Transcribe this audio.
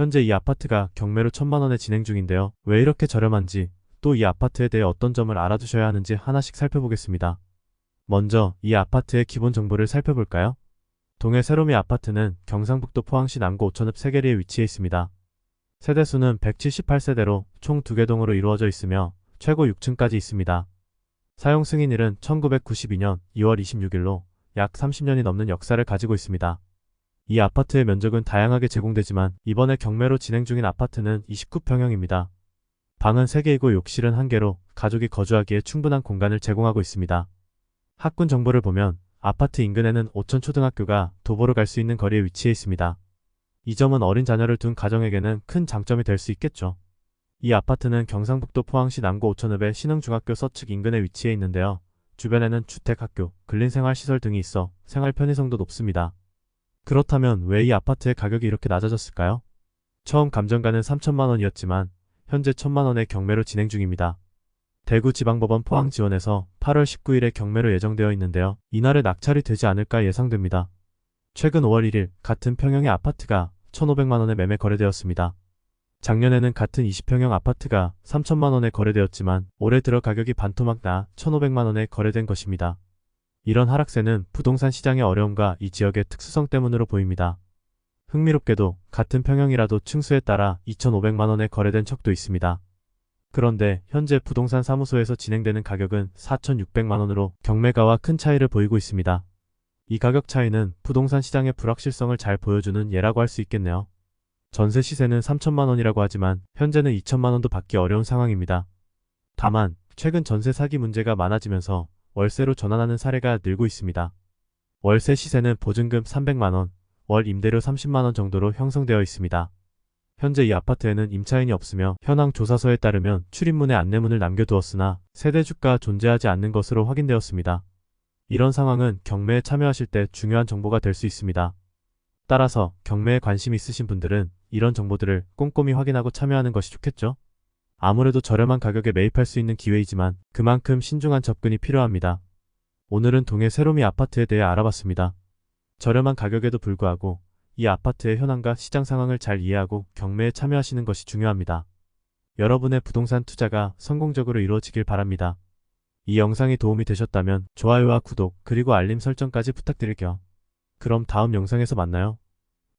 현재 이 아파트가 경매로 천만 원에 진행 중인데요. 왜 이렇게 저렴한지 또 이 아파트에 대해 어떤 점을 알아두셔야 하는지 하나씩 살펴보겠습니다. 먼저 이 아파트의 기본 정보를 살펴볼까요? 동해 세로미 아파트는 경상북도 포항시 남구 오천읍 세계리에 위치해 있습니다. 세대수는 178세대로 총 2개 동으로 이루어져 있으며 최고 6층까지 있습니다. 사용 승인일은 1992년 2월 26일로 약 30년이 넘는 역사를 가지고 있습니다. 이 아파트의 면적은 다양하게 제공되지만 이번에 경매로 진행 중인 아파트는 29평형입니다. 방은 3개이고 욕실은 1개로 가족이 거주하기에 충분한 공간을 제공하고 있습니다. 학군 정보를 보면 아파트 인근에는 오천 초등학교가 도보로 갈 수 있는 거리에 위치해 있습니다. 이 점은 어린 자녀를 둔 가정에게는 큰 장점이 될 수 있겠죠. 이 아파트는 경상북도 포항시 남구 오천읍의 신흥중학교 서측 인근에 위치해 있는데요. 주변에는 주택, 학교, 근린생활시설 등이 있어 생활 편의성도 높습니다. 그렇다면 왜 이 아파트의 가격이 이렇게 낮아졌을까요? 처음 감정가는 3천만 원이었지만 현재 1천만 원의 경매로 진행 중입니다. 대구지방법원 포항지원에서 8월 19일에 경매로 예정되어 있는데요. 이날에 낙찰이 되지 않을까 예상됩니다. 최근 5월 1일 같은 평형의 아파트가 1,500만 원에 매매 거래되었습니다. 작년에는 같은 20평형 아파트가 3천만 원에 거래되었지만 올해 들어 가격이 반토막 나 1,500만 원에 거래된 것입니다. 이런 하락세는 부동산 시장의 어려움과 이 지역의 특수성 때문으로 보입니다. 흥미롭게도 같은 평형이라도 층수에 따라 2,500만 원에 거래된 척도 있습니다. 그런데 현재 부동산 사무소에서 진행되는 가격은 4,600만 원으로 경매가와 큰 차이를 보이고 있습니다. 이 가격 차이는 부동산 시장의 불확실성을 잘 보여주는 예라고 할 수 있겠네요. 전세 시세는 3천만 원이라고 하지만 현재는 2천만 원도 받기 어려운 상황입니다. 다만 최근 전세 사기 문제가 많아지면서 월세로 전환하는 사례가 늘고 있습니다. 월세 시세는 보증금 300만 원, 월 임대료 30만 원 정도로 형성되어 있습니다. 현재 이 아파트에는 임차인이 없으며 현황 조사서에 따르면 출입문에 안내문을 남겨두었으나 세대 주가 존재하지 않는 것으로 확인되었습니다. 이런 상황은 경매에 참여하실 때 중요한 정보가 될 수 있습니다. 따라서 경매에 관심 있으신 분들은 이런 정보들을 꼼꼼히 확인하고 참여하는 것이 좋겠죠? 아무래도 저렴한 가격에 매입할 수 있는 기회이지만 그만큼 신중한 접근이 필요합니다. 오늘은 동해 세로미 아파트에 대해 알아봤습니다. 저렴한 가격에도 불구하고 이 아파트의 현황과 시장 상황을 잘 이해하고 경매에 참여하시는 것이 중요합니다. 여러분의 부동산 투자가 성공적으로 이루어지길 바랍니다. 이 영상이 도움이 되셨다면 좋아요와 구독 그리고 알림 설정까지 부탁드릴게요. 그럼 다음 영상에서 만나요.